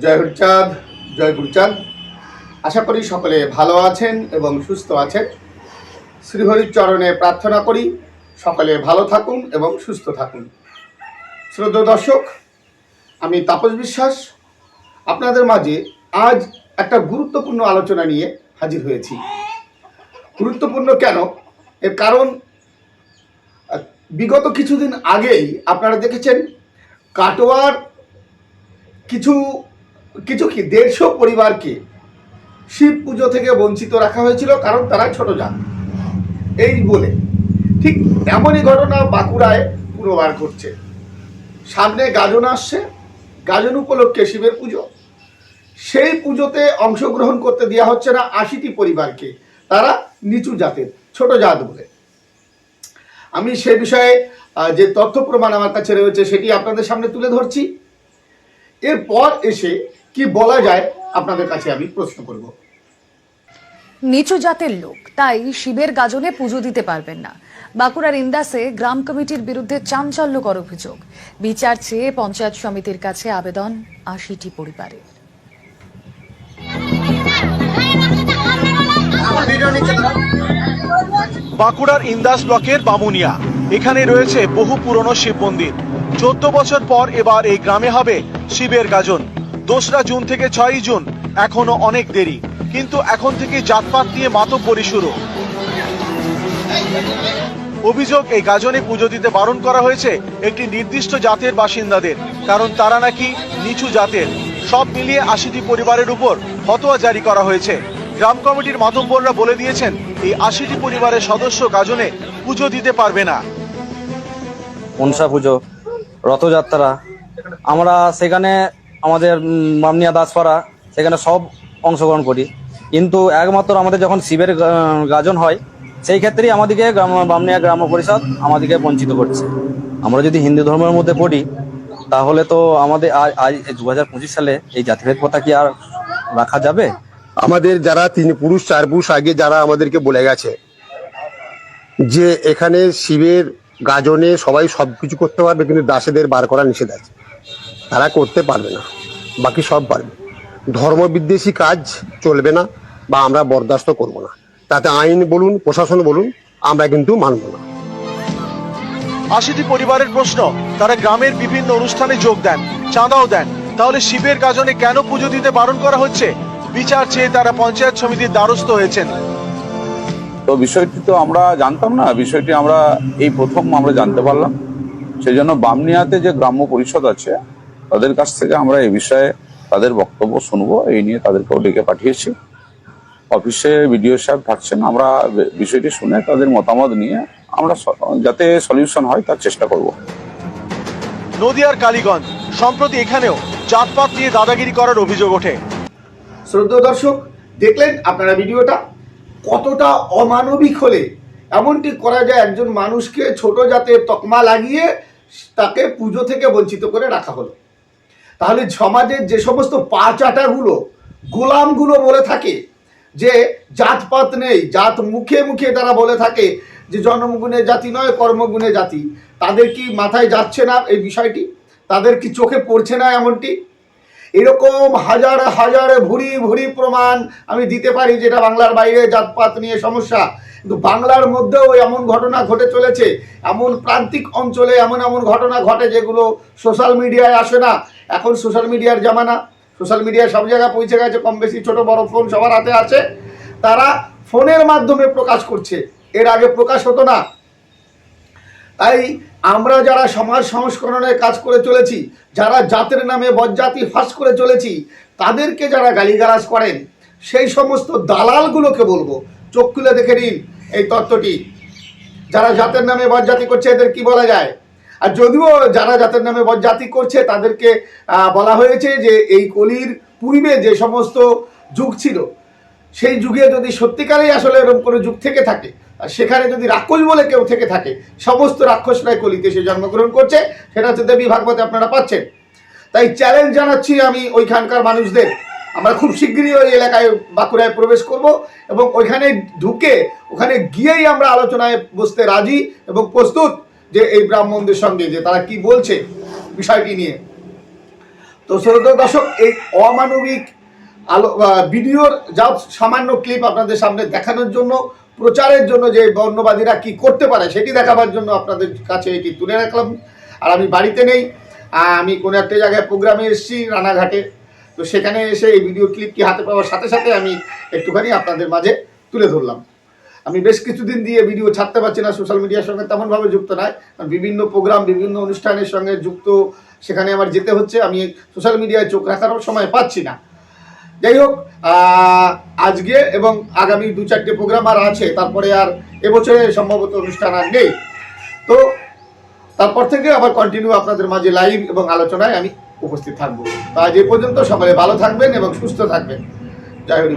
জয় হরচাঁদ, জয় গুরুচাঁদ। আশা করি সকলে ভালো আছেন এবং সুস্থ আছেন। শ্রীহরির চরণে প্রার্থনা করি সকলে ভালো থাকুন এবং সুস্থ থাকুন। শ্রদ্ধা দর্শক, আমি তাপস বিশ্বাস। আপনাদের মাঝে আজ একটা গুরুত্বপূর্ণ আলোচনা নিয়ে হাজির হয়েছি। গুরুত্বপূর্ণ কেন? এর কারণ, বিগত কিছুদিন আগেই আপনারা দেখেছেন, কাটোয়ার কিছু কিছু কি? দেড়শো পরিবারকে শিব পুজো থেকে বঞ্চিত রাখা হয়েছিল, কারণ তারা ছোট যান এই বলে ঠিক এমনই ঘটনা বাঁকুড়ায় পুনর্বার ঘটছে। সামনে গাজন আসছে, গাজন উপলক্ষে শিবের পুজো। সেই পুজোতে অংশগ্রহণ করতে দেওয়া হচ্ছে না আশিটি পরিবারকে। তারা নিচু জাতের, ছোট জাত বলে। আমি সে বিষয়ে যে তথ্য প্রমাণ আমার কাছে রয়েছে, সেটি আপনাদের সামনে তুলে ধরছি। এরপর এসে কি বলা যায়? আপনাদের কাছে আমি প্রশ্ন করব। নিচু জাতের লোক তাই শিবের গাজনে পুজো দিতে পারবেন না। বাঁকুড়ার ইন্দাসে গ্রাম কমিটির বিরুদ্ধে চাঞ্চল্যকর অভিযোগ। বিচার চেয়ে পঞ্চায়েত সমিতির কাছে আবেদন আশিটি পরিবারের। বাঁকুড়ার ইন্দাস ব্লকের বামুনিয়া। এখানে রয়েছে বহু পুরনো শিব মন্দির। চোদ্দ বছর পর এবার এই গ্রামে হবে শিবের গাজন। দোসরা জুন থেকে ছয়ই জুন। এখনও অনেক দেরি। কিন্তু এখন থেকে জাতপাত নিয়ে মাতব্বরি শুরু। অভিযোগ, এই গাজনে পুজো দিতে বারণ করা হয়েছে একটি নির্দিষ্ট জাতের বাসিন্দাদের, কারণ তারা নাকি নিচু জাতের। সব মিলিয়ে আশিটি পরিবারের উপর ফতোয়া জারি করা হয়েছে। গ্রাম কমিটির মাতব্বররা বলে দিয়েছেন, এই আশিটি পরিবারের সদস্য গাজনে পুজো দিতে পারবে না। মনসা পুজো, রথযাত্রা। আমরা সেখানে আমাদের মামনিয়া দাসপাড়া, সেখানে সব অংশগ্রহণ করি। কিন্তু একমাত্র আমাদের যখন শিবের গাজন হয়, সেই ক্ষেত্রেই আমাদেরকে গ্রাম বামনিয়া গ্রাম পরিষদ আমাদেরকে বঞ্চিত করছে। আমরা যদি হিন্দু ধর্মের মধ্যে পড়ি, তাহলে তো আমাদের আজ আজ দু হাজার পঁচিশ সালে এই জাতিভেদ প্রথা কি আর রাখা যাবে? আমাদের যারা তিন পুরুষ, চার পুরুষ আগে যারা আমাদেরকে বলে গেছে, যে এখানে শিবের গাজনে সবাই সবকিছু করতে পারবে, কিন্তু দাসেদের বার করা নিষেধ আছে। তারা করতে পারবে না। বাকি সব পারবে। ধর্মবিদ্বেষী কাজ চলবে না বা আমরা বরদাস্ত করব না। তাতে আইন বলুন প্রশাসন বলুন আমরা কিন্তু মানব না। আশিটি পরিবারের প্রশ্ন তারা গ্রামের বিভিন্ন অনুষ্ঠানে যোগ দেন চাঁদাও দেন। তাহলে শিবের গাজনে কেন পুজো দিতে বারণ করা হচ্ছে? বিচার চেয়ে তারা পঞ্চায়েত সমিতির দ্বারস্থ হয়েছেন। তো বিষয়টি তো আমরা জানতাম না। বিষয়টি আমরা এই প্রথম আমরা জানতে পারলাম। সেই জন্য বামনিয়াতে যে গ্রাম্য পরিষদ আছে তাদের কাছ থেকে আমরা এই বিষয়ে তাদের বক্তব্য শুনব এই নিয়ে তাদেরকেও ডেকে পাঠিয়েছি। অফিসে বিডিও সাহেব থাকছেন আমরা বিষয়টি শুনে তাদের মতামত নিয়ে আমরা যাতে সলিউশন হয় তার চেষ্টা করব। নদিয়ার কালীগঞ্জ সম্প্রতি এখানেও জাতপাত নিয়ে দাদাগিরি করার অভিযোগ ওঠে। শ্রদ্ধা দর্শক দেখলেন আপনারা ভিডিওটা? কতটা অমানবিক হলে এমনটি করা যায় একজন মানুষকে ছোট জাতের তকমা লাগিয়ে তাকে পুজো থেকে বঞ্চিত করে রাখা হলো। তাহলে সমাজের যে সমস্ত পা চাটাগুলো গোলামগুলো বলে থাকে, যে জাতপাত নেই, জাত মুখে মুখে তারা বলে থাকে যে জন্মগুণে জাতি নয়, কর্মগুণে জাতি। তাদের কি মাথায় যাচ্ছে না এই বিষয়টি? তাদের কি চোখে পড়ছে না এমনটি? এরকম হাজার হাজার ভুরি ভুরি প্রমাণ আমি দিতে পারি যেটা বাংলার বাইরে জাতপাত নিয়ে সমস্যা। কিন্তু বাংলার মধ্যেও এমন ঘটনা ঘটে চলেছে, এমন প্রান্তিক অঞ্চলে এমন এমন ঘটনা ঘটে যেগুলো সোশ্যাল মিডিয়ায় আসে না। এখন সোশ্যাল মিডিয়ার জামানা সোশ্যাল মিডিয়ায় সব জায়গায় পৌঁছে গেছে, কম বেশি ছোটো বড় ফোন সবার হাতে আছে। তারা ফোনের মাধ্যমে প্রকাশ করছে, এর আগে প্রকাশ হতো না। তাই আমরা যারা সমাজ সংস্করণের কাজ করে চলেছি, যারা জাতের নামে বজ্জাতি ফাঁস করে চলেছি, তাদেরকে যারা গালিগালাজ করেন, সেই সমস্ত দালালগুলোকে বলব চোখ খুলে দেখে নিন এই তত্ত্বটি। যারা জাতের নামে বজ্জাতি করছে, এদের কি বলা যায়? আর যদিও যারা জাতের নামে বজ্জাতি করছে, তাদেরকে বলা হয়েছে যে এই কলির পূর্বে যে সমস্ত যুগ ছিল, সেই যুগে যদি সত্যিকারেই আসলে এরকম কোনো যুগ থেকে থাকে, আর সেখানে যদি রাক্ষস বলে কেউ থেকে থাকে, সমস্ত রাক্ষসরাই কলিতে সে জন্মগ্রহণ করছে, সেটা হচ্ছে দেবী ভাগবতে আপনারা পাচ্ছেন। তাই চ্যালেঞ্জ জানাচ্ছি আমি ওইখানকার মানুষদের। আমরা খুব শীঘ্রই ওই এলাকায় বাঁকুড়ায় প্রবেশ করব এবং ওইখানে ঢুকে, ওখানে গিয়েই আমরা আলোচনায় বসতে রাজি এবং প্রস্তুত যে এই ব্রাহ্মণদের সঙ্গে যে তারা কি বলছে বিষয়টি নিয়ে। তো শ্রোতা দর্শক, এই অমানবিক আলো ভিডিওর যা সামান্য ক্লিপ আপনাদের সামনে দেখানোর জন্য, প্রচারের জন্য যে বর্ণবাদীরা কি করতে পারে সেটি দেখাবার জন্য আপনাদের কাছে এটি তুলে রাখলাম। আর আমি বাড়িতে নেই আমি কোনো একটা জায়গায় প্রোগ্রামে এসেছি, রানাঘাটে। তো সেখানে এসে এই ভিডিও ক্লিপটি হাতে পাওয়ার সাথে সাথে আমি একটুখানি আপনাদের মাঝে তুলে ধরলাম। আমি বেশ কিছুদিন দিয়ে ভিডিও ছাড়তে পারছি না সোশ্যাল মিডিয়ার সঙ্গে তেমনভাবে যুক্ত কারণ বিভিন্ন প্রোগ্রাম বিভিন্ন অনুষ্ঠানের সঙ্গে যুক্ত সেখানে আমার যেতে হচ্ছে। আমি সোশ্যাল মিডিয়ায় চোখ রাখারও সময় পাচ্ছি না। যাই হোক আজকে এবং আগামী দু চারটে প্রোগ্রাম আর আছে, তারপরে আর এবছরে সম্ভবত অনুষ্ঠান আর নেই। তো তারপর থেকে আবার কন্টিনিউ আপনাদের মাঝে লাইভ এবং আলোচনায় আমি উপস্থিত থাকব। আজ এ পর্যন্ত সকলে ভালো থাকবেন এবং সুস্থ থাকবেন। জয় হরি